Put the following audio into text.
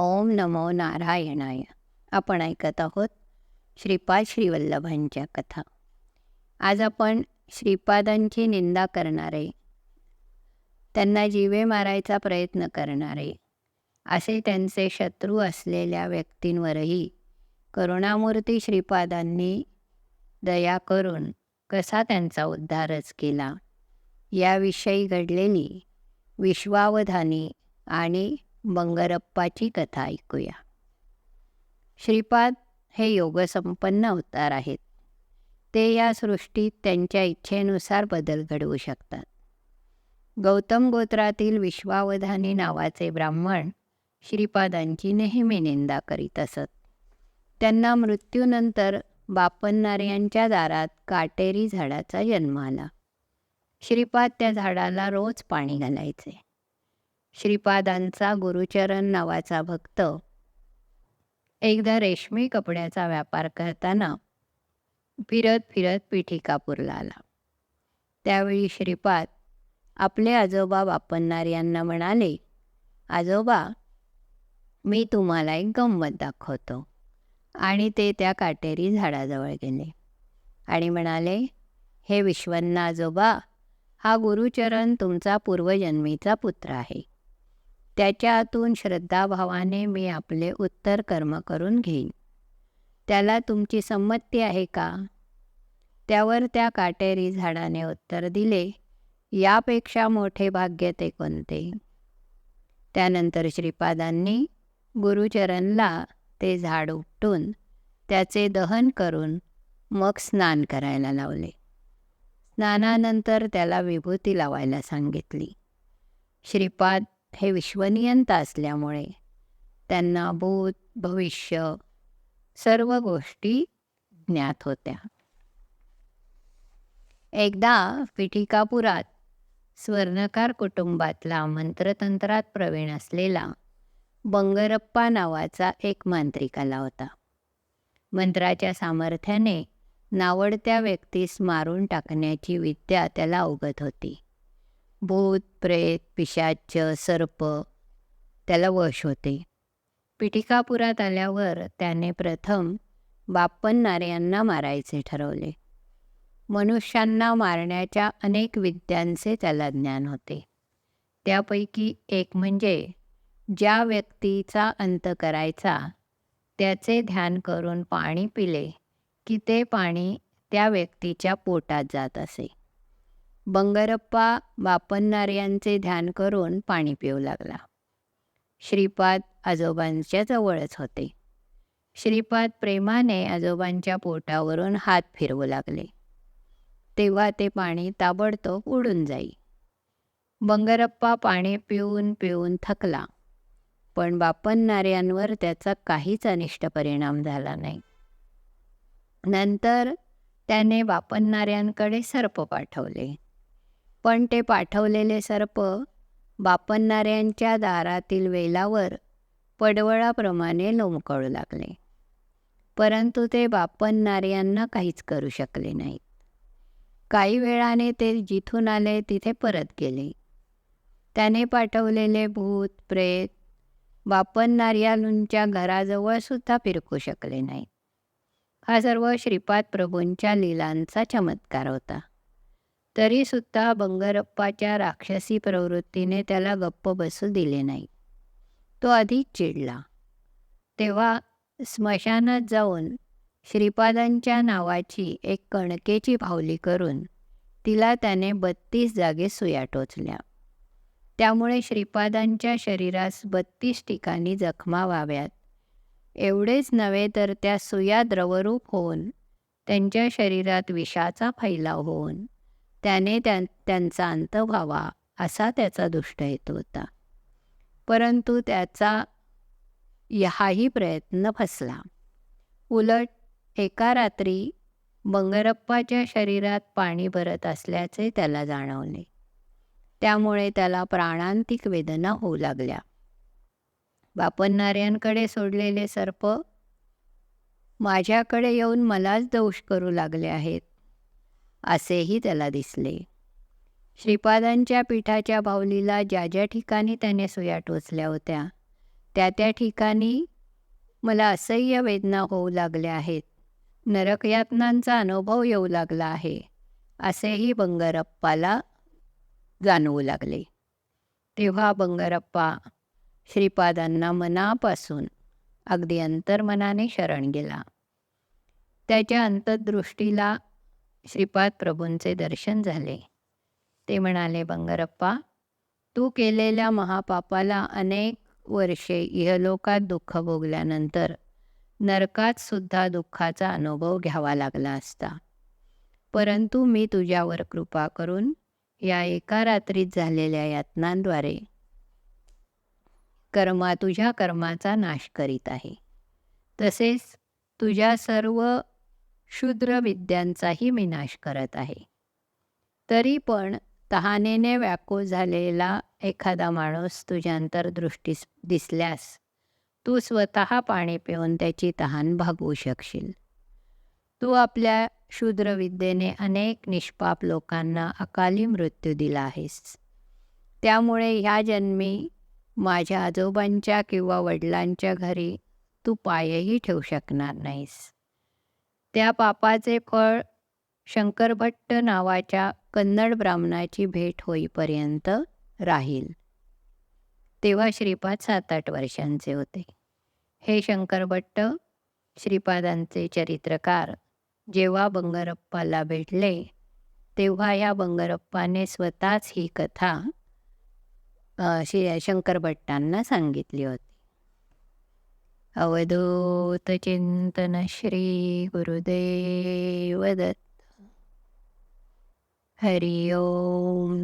ओम नमो नारायणाय. आपण ऐकत आहोत श्रीपाद श्रीवल्लभांच्या कथा. आज आपण श्रीपादांची निंदा करणारे त्यांना जीवे मारायचा प्रयत्न करणारे असे त्यांचे शत्रू असलेल्या व्यक्तींवरही करुणामूर्ती श्रीपादांनी दया करून कसा त्यांचा उद्धारच केला याविषयी घडलेली विश्वावधानी आणि बंगरप्पाची कथा ऐकूया. श्रीपाद हे योगसंपन्न अवतार आहेत. ते या सृष्टीत त्यांच्या इच्छेनुसार बदल घडवू शकतात. गौतम गोत्रातील विश्वावधानी नावाचे ब्राह्मण श्रीपादांची नेहमी निंदा करीत असत. त्यांना मृत्यूनंतर बापन्नार्यांच्या दारात काटेरी झाडाचा जन्म आला. श्रीपाद त्या झाडाला रोज पाणी घालायचे. श्रीपादांचा गुरुचरण नावाचा भक्त. एकदा रेशमी कपड्याचा व्यापार करताना फिरत फिरत पिठिकापूरला आला. त्यावेळी श्रीपाद आपले आजोबा वापरणार यांना म्हणाले आजोबा मी तुम्हाला एक गंमत दाखवतो. आणि ते त्या काटेरी झाडाजवळ गेले. आणि म्हणाले हे विश्वन्ना आजोबा हा गुरुचरण तुमचा पूर्वजन्मीचा पुत्र आहे. त्याच्यातून श्रद्धाभावाने मी आपले उत्तर कर्म करून घेईन. त्याला तुमची संमती आहे का? त्यावर त्या काटेरी झाडाने उत्तर दिले यापेक्षा मोठे भाग्य ते कोणते? त्यानंतर श्रीपादांनी गुरुचरणला ते झाड उपटून त्याचे दहन करून मग स्नान करायला लावले. स्नानानंतर त्याला विभूती लावायला सांगितली. श्रीपाद हे विश्वनियंत असल्यामुळे त्यांना भूत भविष्य सर्व गोष्टी ज्ञात होत्या. एकदा पिठिकापुरात स्वर्णकार कुटुंबातला मंत्रतंत्रात प्रवीण असलेला बंगरप्पा नावाचा एक मांत्रिक आला होता. मंत्राच्या सामर्थ्याने नावडत्या व्यक्तीस मारून टाकण्याची विद्या त्याला अवगत होती. भूत प्रेत पिशाच सर्प त्याला वश होते. पिठिकापुरात आल्यावर त्याने प्रथम बाप्पन्नार्यांना मारायचे ठरवले. मनुष्यांना मारण्याच्या अनेक विद्यांचे त्याला ज्ञान होते. त्यापैकी एक म्हणजे ज्या व्यक्तीचा अंत करायचा त्याचे ध्यान करून पाणी पिले की ते पाणी त्या व्यक्तीच्या पोटात जात असे. बंगरप्पा बापन्नार्यांचे ध्यान करून पाणी पिऊ लागला. श्रीपाद आजोबांच्या जवळच होते. श्रीपाद प्रेमाने आजोबांच्या पोटावरून हात फिरवू लागले. तेव्हा ते पाणी ताबडतोब उडून जाई. बंगरप्पा पाणी पिऊन पिऊन थकला पण बापन्नार्यांवर त्याचा काहीच अनिष्ट परिणाम झाला नाही. नंतर त्याने बापन्नाऱ्यांकडे सर्प पाठवले. पण ते पाठवलेले सर्प बापणणाऱ्यांच्या दारातील वेलावर पडवळाप्रमाणे लोमकळू लागले. परंतु ते बापणणाऱ्यांना काहीच करू शकले नाहीत. काही वेळाने ते जिथून आले तिथे परत गेले. त्याने पाठवलेले भूत प्रेत बापणणाऱ्यांच्या घराजवळ सुद्धा फिरकू शकले नाहीत. हा सर्व श्रीपाद प्रभूंच्या लीलांचा चमत्कार होता. तरीसुद्धा बंगरप्पाच्या राक्षसी प्रवृत्तीने त्याला गप्प बसू दिले नाही. तो अधिक चिडला. तेव्हा स्मशानात जाऊन श्रीपादांच्या नावाची एक कणकेची भावली करून तिला त्याने बत्तीस जागे सुया टोचल्या. त्यामुळे श्रीपादांच्या शरीरास बत्तीस ठिकाणी जखमा व्हाव्यात. एवढेच नव्हे तर त्या सुया द्रवरूप होऊन त्यांच्या शरीरात विषाचा फैलाव होऊन त्याने त्या त्यांचा अंत व्हावा असा त्याचा दुष्ट हेतू होता. परंतु त्याचा हाही प्रयत्न फसला. उलट एका रात्री बंगरप्पाच्या शरीरात पाणी भरत असल्याचे त्याला जाणवले. त्यामुळे त्याला प्राणांतिक वेदना होऊ लागल्या. बापन्नाऱ्यांकडे सोडलेले सर्प माझ्याकडे येऊन मलाच दोष करू लागले आहेत. असेही त्याला दिसले. श्रीपादांच्या पीठाच्या बाहुलीला ज्या ज्या ठिकाणी त्याने सुया टोचल्या होत्या त्या त्या ठिकाणी मला असह्य वेदना होऊ लागल्या आहेत. नरकयातनांचा अनुभव येऊ लागला आहे असेही बंगारप्पाला जाणवू लागले. तेव्हा बंगारप्पा श्रीपादांना मनापासून अगदी अंतर्मनाने शरण गेला. त्याच्या अंतर्दृष्टीला श्रीपाद प्रभूंचे दर्शन झाले. ते म्हणाले बंगरप्पा तू केलेल्या महापापाला अनेक वर्षे इहलोकात दुःख भोगल्यानंतर नरकात सुद्धा दुःखाचा अनुभव घ्यावा लागला असता. परंतु मी तुझ्यावर कृपा करून या एका रात्रीत झालेल्या यातनांद्वारे कर्मा तुझ्या कर्माचा नाश करीत आहे. तसेच तुझ्या सर्व शूद्र विद्यांचाही मी नाश करत आहे. तरी पण तहानेने व्याकुळ झालेला एखादा माणूस तुझ्या दृष्टीस दिसल्यास तू स्वतः पाणी पिऊन त्याची तहान भागवू शकशील. तू आपल्या शूद्रविद्येने अनेक निष्पाप लोकांना अकाली मृत्यू दिला आहेस. त्यामुळे ह्या जन्मी माझ्या आजोबांच्या किंवा वडिलांच्या घरी तू पायही ठेवू शकणार नाहीस. त्या पापाचे फळ शंकरभट्ट नावाच्या कन्नड ब्राह्मणाची भेट होईपर्यंत राहील. तेव्हा श्रीपाद सात आठ वर्षांचे होते. हे शंकरभट्ट श्रीपादांचे चरित्रकार जेव्हा बंगरप्पाला भेटले तेव्हा या बंगरप्पाने स्वतःच ही कथा श्री शंकरभट्टांना सांगितली होती. अवधूत चिंतन श्री गुरुदेव दत्त। हरि ओम